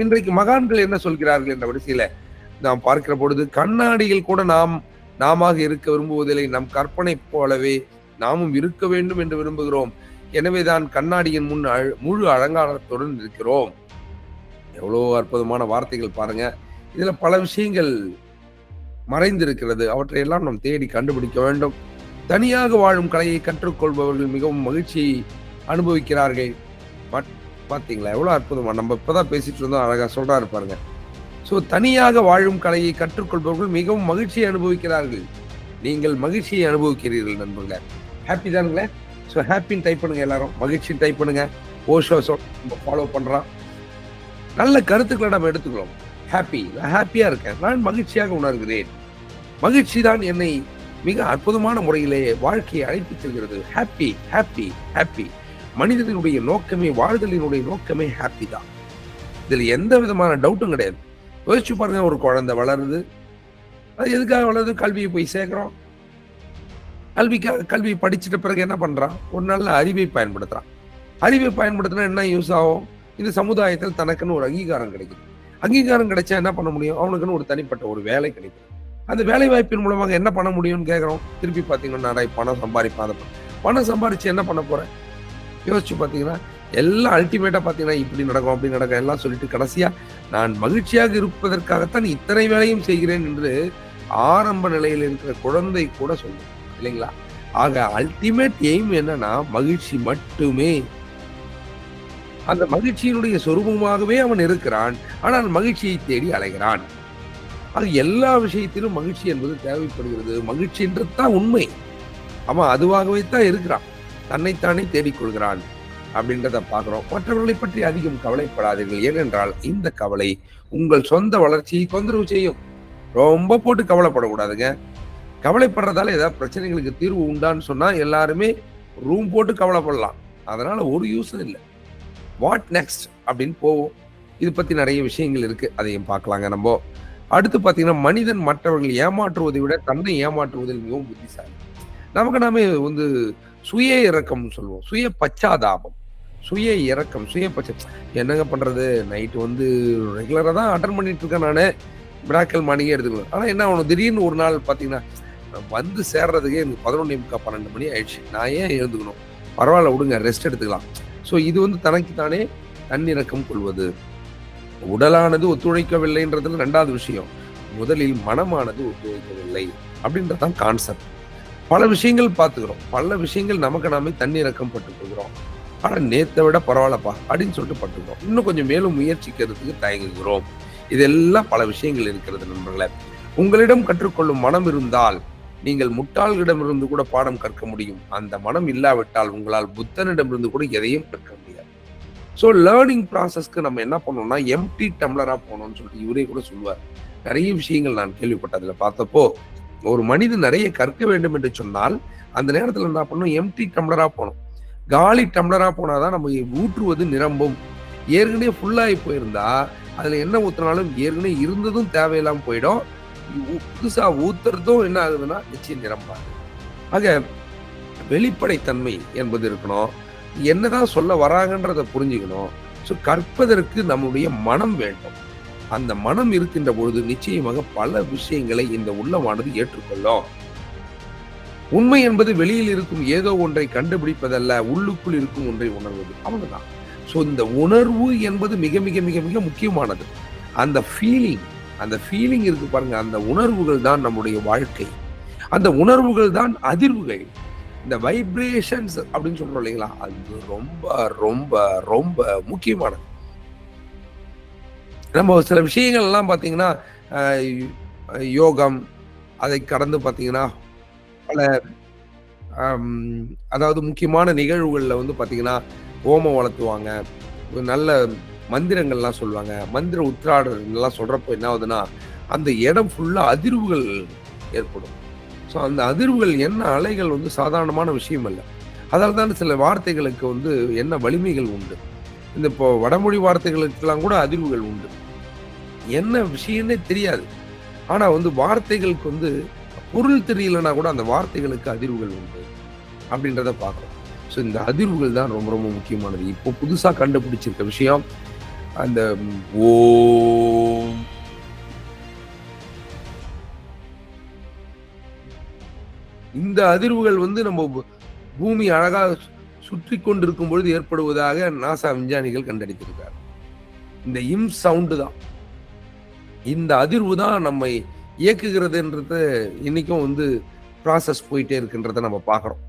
இன்றைக்கு மகான்கள் என்ன சொல்கிறார்கள் என்ற வரிசையில நாம் பார்க்கிற பொழுது கண்ணாடியில் கூட நாம் நாம இருக்க விரும்புவதில்லை. நம் கற்பனை போலவே நாமும் இருக்க வேண்டும் என்று விரும்புகிறோம். எனவேதான் கண்ணாடியின் முன் அழ- முழு அலங்காரத்துடன் இருக்கிறோம். எவ்வளோ அற்புதமான வார்த்தைகள் பாருங்க. இதுல பல விஷயங்கள் மறைந்திருக்கிறது. அவற்றையெல்லாம் நாம் தேடி கண்டுபிடிக்க வேண்டும். தனியாக வாழும் கலையை கற்றுக்கொள்பவர்கள் மிகவும் மகிழ்ச்சியை அனுபவிக்கிறார்கள். பார்த்தீங்களா எவ்வளோ அற்புதமாக நம்ம இப்போ தான் பேசிட்டு இருந்தோம் அழகாக சொல்றாரு பாருங்க. ஸோ தனியாக வாழும் கலையை கற்றுக்கொள்பவர்கள் மிகவும் மகிழ்ச்சியை அனுபவிக்கிறார்கள். நீங்கள் மகிழ்ச்சியை அனுபவிக்கிறீர்கள் நண்பர்களே. ஹாப்பி தானுங்களே? ஸோ ஹாப்பின்னு டைப் பண்ணுங்க எல்லாரும். மகிழ்ச்சின்னு டைப் பண்ணுங்க. ஓஷோ ஃபாலோ பண்ணுறோம் நல்ல கருத்துக்களை நம்ம எடுத்துக்கிறோம். ஹாப்பி நான் ஹாப்பியாக இருக்கேன். நான் மகிழ்ச்சியாக உணர்கிறேன். மகிழ்ச்சி தான் என்னை மிக அற்புதமான முறையிலே வாழ்க்கையை அழைத்து செல்கிறது. ஹாப்பி ஹாப்பி ஹாப்பி மனிதனுடைய நோக்கமே வாழ்தலினுடைய நோக்கமே ஹாப்பி தான். இதுல எந்த விதமான டவுட்டும் கிடையாது. யோசிச்சு பாருங்க ஒரு குழந்தை வளருது. அது எதுக்காக வளருது? கல்வியை போய் சேர்க்குறோம் கல்விக்காக கல்வி படிச்சிட்ட பிறகு என்ன பண்றான்? ஒரு நல்ல அறிவை பயன்படுத்துறான். அறிவை பயன்படுத்தினா என்ன யூஸ் ஆகும்? இது சமுதாயத்தில் தனக்குன்னு ஒரு அங்கீகாரம் கிடைக்குது. அங்கீகாரம் கிடைச்சா என்ன பண்ண முடியும்? அவனுக்குன்னு ஒரு தனிப்பட்ட ஒரு வேலை கிடைக்கும் அந்த வேலை வாய்ப்பின் மூலமாக என்ன பண்ண முடியும்னு கேட்குறோம் திருப்பி பார்த்தீங்கன்னா நிறைய பணம் சம்பாதிப்பான். பணம் சம்பாதிச்சு என்ன பண்ண போகிறேன் யோசிச்சு பார்த்தீங்கன்னா எல்லாம் அல்டிமேட்டாக பார்த்தீங்கன்னா இப்படி நடக்கும் அப்படி நடக்கும் எல்லாம் சொல்லிட்டு கடைசியா நான் மகிழ்ச்சியாக இருப்பதற்காகத்தான் இத்தனை வேலையும் செய்கிறேன் என்று ஆரம்ப நிலையில் இருக்கிற குழந்தை கூட சொல்லும் இல்லைங்களா? ஆக அல்டிமேட் எய்ம் என்னன்னா மகிழ்ச்சி மட்டுமே. அந்த மகிழ்ச்சியினுடைய சொரூபமாகவே அவன் இருக்கிறான். ஆனால் மகிழ்ச்சியை தேடி அலைகிறான். அது எல்லா விஷயத்திலும் மகிழ்ச்சி என்பது தேவைப்படுகிறது. மகிழ்ச்சி என்று தான் உண்மை. அவன் அதுவாகவே தான் இருக்கிறான். தன்னைத்தானே தேடிக்கொள்கிறான் அப்படின்றத பார்க்குறோம். மற்றவர்களை பற்றி அதிகம் கவலைப்படாதீர்கள். ஏனென்றால் இந்த கவலை உங்கள் சொந்த வளர்ச்சியை தொந்தரவு செய்யும். ரொம்ப போட்டு கவலைப்படக்கூடாதுங்க. கவலைப்படுறதால ஏதாவது பிரச்சனைகளுக்கு தீர்வு உண்டான்னு சொன்னால் எல்லாருமே ரூம் போட்டு கவலைப்படலாம். அதனால ஒரு யூஸும் இல்லை. வாட் நெக்ஸ்ட் அப்படின்னு போவோம். இது பற்றி நிறைய விஷயங்கள் இருக்குது அதையும் பார்க்கலாங்க நம்ம. அடுத்து பார்த்தீங்கன்னா மனிதன் மற்றவர்கள் ஏமாற்றுவதை விட தன்னை ஏமாற்றுவதில் மிகவும் புத்திசாலி. நமக்கு நாமே வந்து சுய இறக்கம்னு சொல்லுவோம். சுய பச்சாதாபம். சுய இறக்கம் சுய பச்ச என்னங்க பண்றது? நைட்டு வந்து ரெகுலரா தான் அட்டன் பண்ணிட்டு இருக்கேன் நானு. விழாக்கள் மார்னிங்கே எடுத்துக்கலாம் ஆனா என்ன ஆகணும்? திடீர்னு ஒரு நாள் பாத்தீங்கன்னா வந்து சேர்றதுக்கே எனக்கு பதினொன்று முக்கால் பன்னெண்டு மணி ஆயிடுச்சு. நான் ஏன் எழுந்துக்கணும்? பரவாயில்ல விடுங்க ரெஸ்ட் எடுத்துக்கலாம். ஸோ இது வந்து தனக்கு தானே தன்னிறக்கம் கொள்வது. உடலானது ஒத்துழைக்கவில்லைன்றதுல ரெண்டாவது விஷயம். முதலில் மனமானது ஒத்துழைக்கவில்லை. அப்படின்றதான் கான்செப்ட் பல விஷயங்கள் பார்த்துக்கிறோம். பல விஷயங்கள் நமக்கு நாமே தன்னிறக்கம் பட்டுக்கிறோம் ஆனால் நேத்தை விட பரவாயில்லப்பா அப்படின்னு சொல்லிட்டு பட்டுக்கிறோம். இன்னும் கொஞ்சம் மேலும் முயற்சிக்கிறதுக்கு தயங்குகிறோம். இதெல்லாம் பல விஷயங்கள் இருக்கிறது நண்பர்களே. உங்களிடம் கற்றுக்கொள்ளும் மனம் இருந்தால் நீங்கள் முட்டாள்களிடமிருந்து கூட பாடம் கற்க முடியும். அந்த மனம் இல்லாவிட்டால் உங்களால் புத்தனிடமிருந்து கூட எதையும் கற்க முடியாது. ஸோ லேர்னிங் ப்ராசஸ்க்கு நம்ம என்ன பண்ணோம்னா எம்டி டம்ளராக போகணும்னு சொல்லிட்டு இவரே கூட சொல்லுவார். நிறைய விஷயங்கள் நான் கேள்விப்பட்டதில் பார்த்தப்போ ஒரு மனிதன் நிறைய கற்க வேண்டும் என்று சொன்னால் அந்த நேரத்தில் என்ன பண்ணணும்? எம்டி டம்ளராக போகணும். காலி டம்ளரா போனாதான் நம்ம ஊற்றுவது நிரம்பும். ஏற்கனவே ஃபுல்லாகி போயிருந்தா அதில் என்ன ஊற்றினாலும் ஏற்கனவே இருந்ததும் தேவையில்லாமல் போயிடும். புதுசாக ஊற்றுறதும் ஊத்துறதும் என்ன ஆகுதுன்னா நிச்சயம் நிரம்பாது. ஆக வெளிப்படைத்தன்மை என்பது இருக்கணும். என்னதான் சொல்ல வராங்கன்றதை புரிஞ்சுக்கணும். ஸோ கற்பதற்கு நம்முடைய மனம் வேண்டும். அந்த மனம் இருக்கின்ற பொழுது நிச்சயமாக பல விஷயங்களை இந்த உள்ளமானது ஏற்றுக்கொள்ளும். உண்மை என்பது வெளியில் இருக்கும் ஏதோ ஒன்றை கண்டுபிடிப்பதல்ல உள்ளுக்குள் இருக்கும் ஒன்றை உணர்வது. அவ்வளவுதான். ஸோ இந்த உணர்வு என்பது மிக மிக மிக மிக முக்கியமானது. அந்த ஃபீலிங் அந்த ஃபீலிங் இருக்கு பாருங்க அந்த உணர்வுகள் தான் நம்முடைய வாழ்க்கை. அந்த உணர்வுகள் தான் அதிர்வுகள். இந்த வைப்ரேஷன்ஸ் அப்படின்னு சொல்றோம் இல்லைங்களா? அது ரொம்ப ரொம்ப ரொம்ப முக்கியமானது. நம்ம சில விஷயங்கள் எல்லாம் பார்த்தீங்கன்னா யோகம் அதை கடந்து பார்த்தீங்கன்னா பல அதாவது முக்கியமான நிகழ்வுகளில் வந்து பார்த்தீங்கன்னா ஓமம் வளர்த்துவாங்க ஒரு நல்ல மந்திரங்கள்லாம் சொல்லுவாங்க மந்திர உத்திராடங்கள்லாம் சொல்கிறப்போ என்ன ஆகுதுன்னா அந்த இடம் ஃபுல்லாக அதிர்வுகள் ஏற்படும். ஸோ அந்த அதிர்வுகள் என்ன அலைகள் வந்து சாதாரணமான விஷயம் இல்லை அதால் தான் சில வார்த்தைகளுக்கு வந்து என்ன வலிமைகள் உண்டு. இந்த இப்போ வடமொழி வார்த்தைகளுக்கெல்லாம் கூட அதிர்வுகள் உண்டு. என்ன விஷயம்னே தெரியாது. ஆனால் வந்து வார்த்தைகளுக்கு வந்து பொருள் தெரியலனா கூட அந்த வார்த்தைகளுக்கு அதிர்வுகள் உண்டு அப்படின்றத பார்க்குறோம். ஸோ இந்த அதிர்வுகள் தான் ரொம்ப ரொம்ப முக்கியமானது. இப்போ புதுசாக கண்டுபிடிச்சிருக்க விஷயம் அந்த ஓம். இந்த அதிர்வுகள் வந்து நம்ம பூமி அழகாக சுற்றி கொண்டிருக்கும் பொழுது ஏற்படுவதாக நாசா விஞ்ஞானிகள் கண்டறிந்திருக்கார் இந்த இம் சவுண்டு தான். இந்த அதிர்வு தான் நம்மை இயக்குகிறதுன்றது இன்னைக்கும் வந்து ப்ராசஸ் போயிட்டே இருக்குன்றதை நம்ம பார்க்குறோம்.